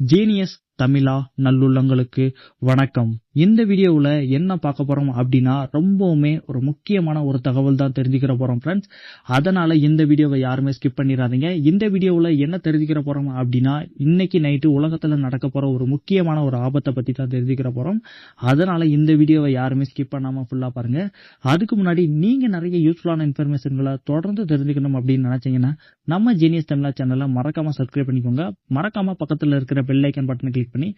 Genius தமிழா நல்லுள்ளங்களுக்கு வணக்கம். இந்த வீடியோவில் என்ன பார்க்க போறோம் அப்படின்னா ரொம்பவுமே ஒரு முக்கியமான ஒரு தகவல் தான் தெரிஞ்சுக்கிற போறோம் ஃப்ரெண்ட்ஸ் அதனால இந்த வீடியோவை யாருமே ஸ்கிப் பண்ணிடாதீங்க. இந்த வீடியோவில் என்ன தெரிஞ்சுக்கிற போறோம் அப்படின்னா இன்னைக்கு நைட்டு உலகத்தில் நடக்க போற ஒரு முக்கியமான ஒரு ஆபத்தை பத்தி தான் தெரிஞ்சுக்கிற போறோம். அதனால இந்த வீடியோவை யாருமே ஸ்கிப் பண்ணாம ஃபுல்லா பாருங்க. அதுக்கு முன்னாடி நீங்க நிறைய யூஸ்ஃபுல்லான இன்ஃபர்மேஷன்களை தொடர்ந்து தெரிஞ்சுக்கணும் அப்படின்னு நினைச்சீங்கன்னா நம்ம ஜீனியஸ் தமிழா சேனலை மறக்காம சப்ஸ்கிரைப் பண்ணிக்கோங்க. மறக்காம பக்கத்தில் இருக்கிற பெல் ஐக்கன் பட்டனை கிளிக் பண்ணி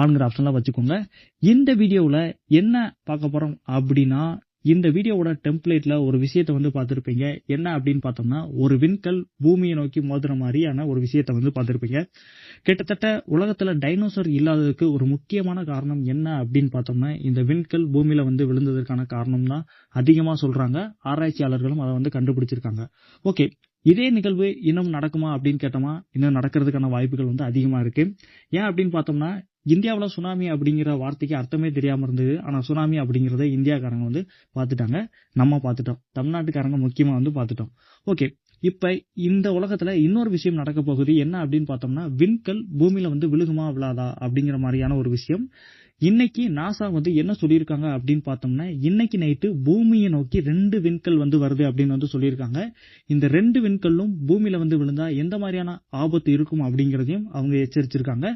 ஆன்கிற ஆப்ஷன்ல வச்சுக்கோங்க. இந்த வீடியோவில் என்ன பார்க்க போறோம் அப்படின்னா இந்த வீடியோவோட டெம்ப்ளேட்ல ஒரு விஷயத்தை வந்து பார்த்துருப்பீங்க. என்ன அப்படின்னு பார்த்தோம்னா ஒரு விண்கல் பூமியை நோக்கி மோதுற மாதிரியான ஒரு விஷயத்தை வந்து பார்த்துருப்பீங்க. கிட்டத்தட்ட உலகத்துல டைனோசர் இல்லாததுக்கு ஒரு முக்கியமான காரணம் என்ன அப்படின்னு பார்த்தோம்னா இந்த விண்கல் பூமியில வந்து விழுந்ததற்கான காரணம் தான் அதிகமா சொல்றாங்க. ஆராய்ச்சியாளர்களும் அதை வந்து கண்டுபிடிச்சிருக்காங்க. ஓகே இதே நிகழ்வு இன்னும் நடக்குமா அப்படின்னு கேட்டோமா இன்னும் நடக்கிறதுக்கான வாய்ப்புகள் வந்து அதிகமா இருக்கு. ஏன் அப்படின்னு பார்த்தோம்னா இந்தியாவில் சுனாமி அப்படிங்கிற வார்த்தைக்கு அர்த்தமே தெரியாமல் இருந்தது. ஆனால் சுனாமி அப்படிங்கிறத இந்தியாக்காரங்க வந்து பார்த்துட்டாங்க. நம்ம பார்த்துட்டோம். தமிழ்நாட்டுக்காரங்க முக்கியமாக வந்து பார்த்துட்டோம். ஓகே இப்போ இந்த உலகத்தில் இன்னொரு விஷயம் நடக்க போகுது. என்ன அப்படின்னு பார்த்தோம்னா விண்கல் பூமியில் வந்து விழுகுமா விழாதா அப்படிங்கிற மாதிரியான ஒரு விஷயம். இன்னைக்கு நாசா வந்து என்ன சொல்லியிருக்காங்க அப்படின்னு பார்த்தோம்னா இன்னைக்கு நைட்டு பூமியை நோக்கி ரெண்டு விண்கல் வந்து வருது அப்படின்னு வந்து சொல்லியிருக்காங்க. இந்த ரெண்டு விண்கல்லும் பூமியில வந்து விழுந்தா எந்த மாதிரியான ஆபத்து இருக்கும் அப்படிங்கறதையும் அவங்க எச்சரிச்சிருக்காங்க.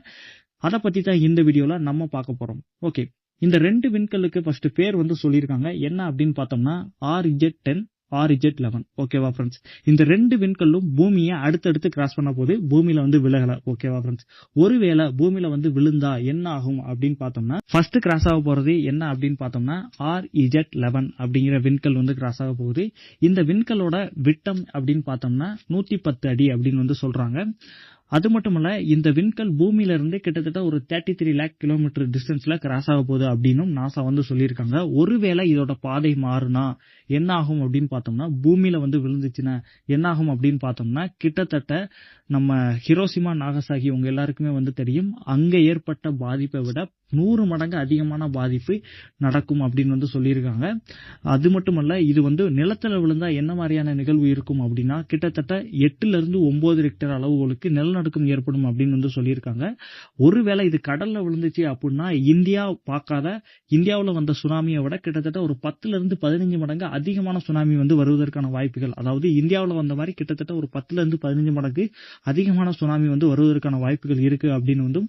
அதை பத்தி தான் இந்த வீடியோல நம்ம பார்க்க போறோம். ஓகே இந்த ரெண்டு விண்கல்லுக்கு ஃபர்ஸ்ட் பேர் வந்து சொல்லியிருக்காங்க. என்ன அப்படின்னு பார்த்தோம்னா R Z ten R E Z eleven ஓகேவா ஃப்ரெண்ட்ஸ் இந்த ரெண்டு விண்கல்லும் பூமியை அடுத்தடுத்து கிராஸ் பண்ண போது பூமியில வந்து விலகல. ஓகேவா ஃப்ரெண்ட்ஸ் ஒருவேளை பூமியில வந்து விழுந்தா என்ன ஆகும் அப்படின்னு பார்த்தோம்னா ஃபர்ஸ்ட் கிராஸ் ஆக போறது என்ன அப்படின்னு பார்த்தோம்னா ஆர் இஜெட் லெவன் அப்படிங்கிற விண்கல் வந்து கிராஸ் ஆக போகுது. இந்த விண்கலோட விட்டம் அப்படின்னு பார்த்தோம்னா நூத்தி பத்து அடி அப்படின்னு வந்து சொல்றாங்க. அது மட்டுமல்ல இந்த விண்கல் பூமியில இருந்து கிட்டத்தட்ட ஒரு தேர்ட்டி த்ரீ லேக் கிலோமீட்டர் டிஸ்டன்ஸ்ல கிராஸ் ஆக போகுது அப்படின்னும் நாசா வந்து சொல்லியிருக்காங்க. ஒருவேளை இதோட பாதை மாறுனா என்ன ஆகும் அப்படின்னு பார்த்தோம்னா பூமியில வந்து விழுந்துச்சுன்னா என்ன ஆகும் அப்படின்னு பார்த்தோம்னா கிட்டத்தட்ட நம்ம ஹிரோசிமா நாகசாகி உங்க எல்லாருக்குமே வந்து தெரியும். அங்க ஏற்பட்ட பாதிப்பை விட நூறு மடங்கு அதிகமான பாதிப்பு நடக்கும் அப்படின்னு வந்து சொல்லியிருக்காங்க. அது மட்டுமல்ல இது வந்து நிலத்துல விழுந்தா என்ன மாதிரியான நிகழ்வு இருக்கும் அப்படின்னா கிட்டத்தட்ட எட்டுல இருந்து ஒன்பது ரெக்டர் அளவுகளுக்கு நிலநடுக்கம் ஏற்படும் அப்படின்னு வந்து சொல்லியிருக்காங்க. ஒருவேளை இது கடல்ல விழுந்துச்சு அப்படின்னா இந்தியா பார்க்காத இந்தியாவில் வந்த சுனாமியை விட கிட்டத்தட்ட ஒரு பத்துல இருந்து பதினஞ்சு மடங்கு அதிகமான சுனாமி வந்து வருவதற்கான வாய்ப்புகள். அதாவது இந்தியாவில் வந்த மாதிரி கிட்டத்தட்ட ஒரு பத்துல இருந்து பதினஞ்சு மடங்கு அதிகமான சுனாமி வந்து வருவதற்கான வாய்ப்புகள் இருக்கு அப்படின்னு வந்து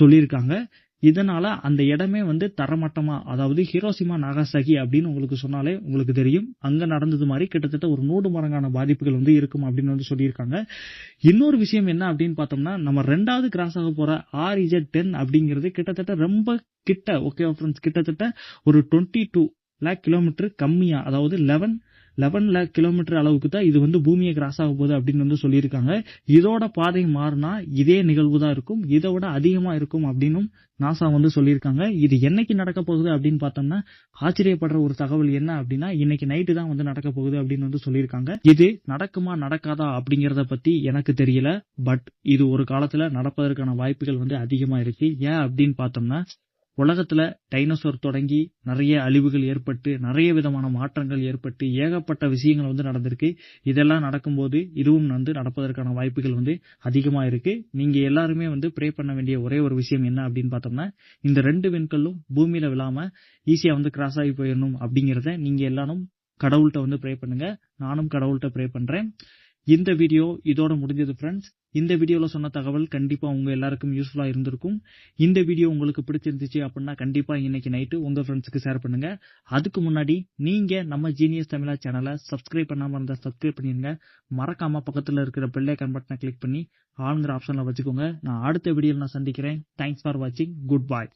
சொல்லியிருக்காங்க. இதனால அந்த இடமே வந்து தரமட்டமா அதாவது ஹிரோசிமா நாகாசாகி அப்படின்னு உங்களுக்கு சொன்னாலே உங்களுக்கு தெரியும். அங்க நடந்தது மாதிரி கிட்டத்தட்ட ஒரு நூறு மடங்கான பாதிப்புகள் வந்து இருக்கும் அப்படின்னு வந்து சொல்லியிருக்காங்க. இன்னொரு விஷயம் என்ன அப்படின்னு பார்த்தோம்னா நம்ம ரெண்டாவது கிராஸ் ஆக போற ஆர் இஜெட் டென் அப்படிங்கிறது கிட்டத்தட்ட ரொம்ப கிட்ட ஓகே ஃப்ரெண்ட்ஸ் கிட்டத்தட்ட ஒரு டுவெண்ட்டி டூ லேக் கிலோமீட்டர் கம்மியா அதாவது லெவன் லெவன் லேக் கிலோமீட்டர் அளவுக்கு தான் இது வந்து பூமியை கிராஸ் ஆக போகுது அப்படின்னு வந்து சொல்லியிருக்காங்க. இதோட பாதை மாறினா இதே நிகழ்வு தான் இருக்கும். இதை விட அதிகமா இருக்கும் அப்படின்னும் நாசா வந்து சொல்லியிருக்காங்க. இது என்னைக்கு நடக்க போகுது அப்படின்னு பார்த்தோம்னா ஆச்சரியப்படுற ஒரு தகவல் என்ன அப்படின்னா இன்னைக்கு நைட்டு தான் வந்து நடக்க போகுது அப்படின்னு வந்து சொல்லியிருக்காங்க. இது நடக்குமா நடக்காதா அப்படிங்கறத பத்தி எனக்கு தெரியல. பட் இது ஒரு காலத்துல நடப்பதற்கான வாய்ப்புகள் வந்து அதிகமா இருக்கு. ஏன் அப்படின்னு பார்த்தோம்னா உலகத்துல டைனோசர் தொடங்கி நிறைய அழிவுகள் ஏற்பட்டு நிறைய விதமான மாற்றங்கள் ஏற்பட்டு ஏகப்பட்ட விஷயங்கள் வந்து நடந்திருக்கு. இதெல்லாம் நடக்கும்போது இதுவும் வந்து நடப்பதற்கான வாய்ப்புகள் வந்து அதிகமா இருக்கு. நீங்க எல்லாருமே வந்து ப்ரே பண்ண வேண்டிய ஒரே ஒரு விஷயம் என்ன அப்படின்னு பார்த்தோம்னா இந்த ரெண்டு விண்கல்லும் பூமியில விழாம ஈஸியா வந்து கிராஸ் ஆகி போயிடணும் அப்படிங்கறத நீங்க எல்லாரும் கடவுள்கிட்ட வந்து ப்ரே பண்ணுங்க. நானும் கடவுள்கிட்ட ப்ரே பண்றேன். இந்த வீடியோ இதோட முடிஞ்சது ஃப்ரெண்ட்ஸ் இந்த வீடியோவில் சொன்ன தகவல் கண்டிப்பாக உங்கள் எல்லாருக்கும் யூஸ்ஃபுல்லாக இருந்திருக்கும். இந்த வீடியோ உங்களுக்கு பிடிச்சிருந்துச்சு அப்படின்னா கண்டிப்பாக இன்னைக்கு நைட்டு உங்கள் ஃப்ரெண்ட்ஸுக்கு ஷேர் பண்ணுங்க. அதுக்கு முன்னாடி நீங்கள் நம்ம ஜீனியஸ் தமிழா சேனலை சப்ஸ்கிரைப் பண்ணாமல் இருந்தால் சப்ஸ்கிரைப் பண்ணிடுங்க மறக்காமல் பக்கத்தில் இருக்கிற பெல் பட்டனை கிளிக் பண்ணி ஆளுங்கிற ஆப்ஷனில் வச்சுக்கோங்க. நான் அடுத்த வீடியோவில் நான் சந்திக்கிறேன். தேங்க்ஸ் ஃபார் வாட்சிங் குட் பாய்